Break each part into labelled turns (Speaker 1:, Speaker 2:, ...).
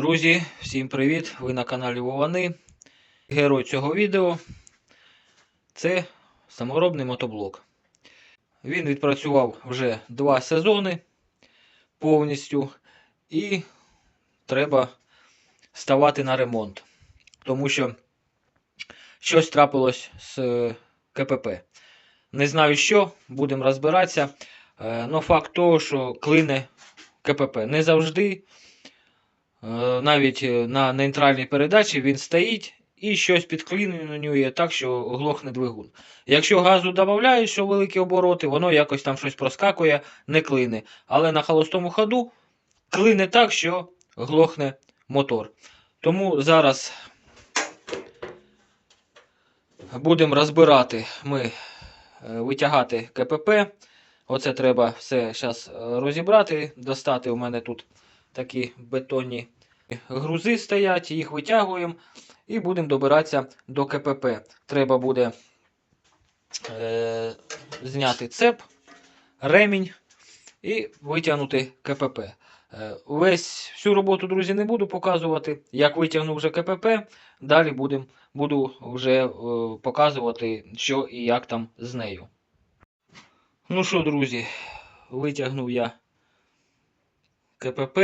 Speaker 1: Друзі, всім привіт! Ви на каналі Вовани. Герой цього відео це саморобний мотоблок. Він відпрацював вже два сезони повністю і треба ставати на ремонт. Тому що щось трапилось з е, КПП. Не знаю що, будемо розбиратися. Е, Но факт того, що клине КПП не завжди. Е, Навіть е, на нейтральній передачі він стоїть і щось підклинює так, що глохне двигун. Якщо газу додаєш, що великі обороти, воно якось там щось проскакує, не клине. Але на холостому ходу клине так, що глохне мотор. Тому зараз будемо розбирати ми е, витягати КПП. Оце треба все зараз розібрати. Достати у мене тут такі бетонні грузи стоять, їх витягуємо і будемо добиратися до КПП. Треба буде е, зняти цеп, ремінь і витягнути КПП. Е, весь всю роботу, друзі, не буду показувати. Як витягну вже КПП, далі будем, буду вже е, показувати, що і як там з нею. Ну що, друзі, витягнув я КПП.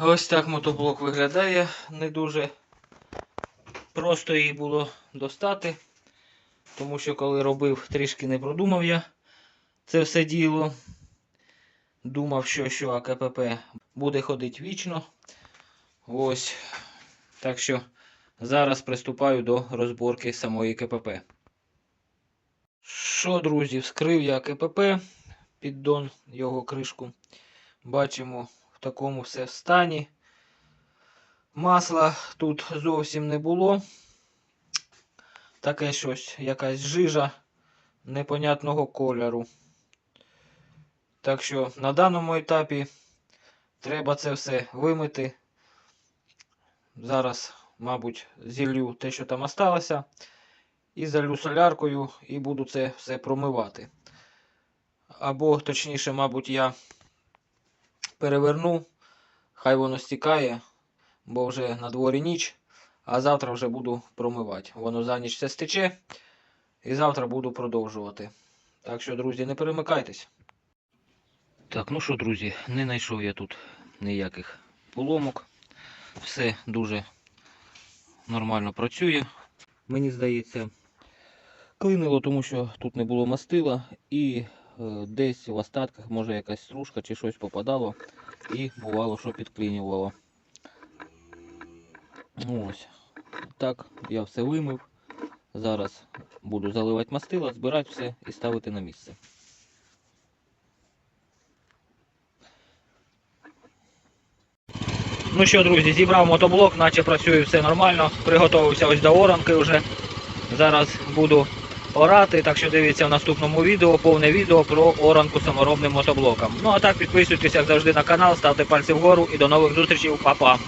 Speaker 1: Ось так мотоблок виглядає не дуже. Просто її було достати. Тому що коли робив, трішки не продумав я це все діло. Думав, що що АКПП буде ходити вічно. Ось. Так що зараз приступаю до розборки самої КПП. Що, друзі, вскрив я КПП, піддон, його кришку. Бачимо в такому все стані. Масла тут зовсім не було. Таке щось, якась жижа непонятного кольору. Так що на даному етапі треба це все вимити. Зараз, мабуть, зіллю те, що там осталося, і залю соляркою, і буду це все промивати. Або, точніше, мабуть, я переверну, хай воно стікає, бо вже на дворі ніч, а завтра вже буду промивати. Воно за ніч все стече, і завтра буду продовжувати. Так що, друзі, не перемикайтесь. Так, ну що, друзі, не знайшов я тут ніяких поломок. Все дуже нормально працює. Мені здається, клинило, тому що тут не було мастила і десь в остатках, може якась стружка чи щось попадало і бувало, що підклинювало. Ось. Так, я все вимив. Зараз буду заливати мастила, збирати все і ставити на місце. Ну що, друзі, зібрав мотоблок, наче працює все нормально. Приготувався ось до оранки вже. Зараз буду орати, так що дивіться в наступному відео, повне відео про оранку саморобним мотоблоком. Ну а так підписуйтесь, як завжди, на канал, ставте пальці вгору і до нових зустрічей, Па-па!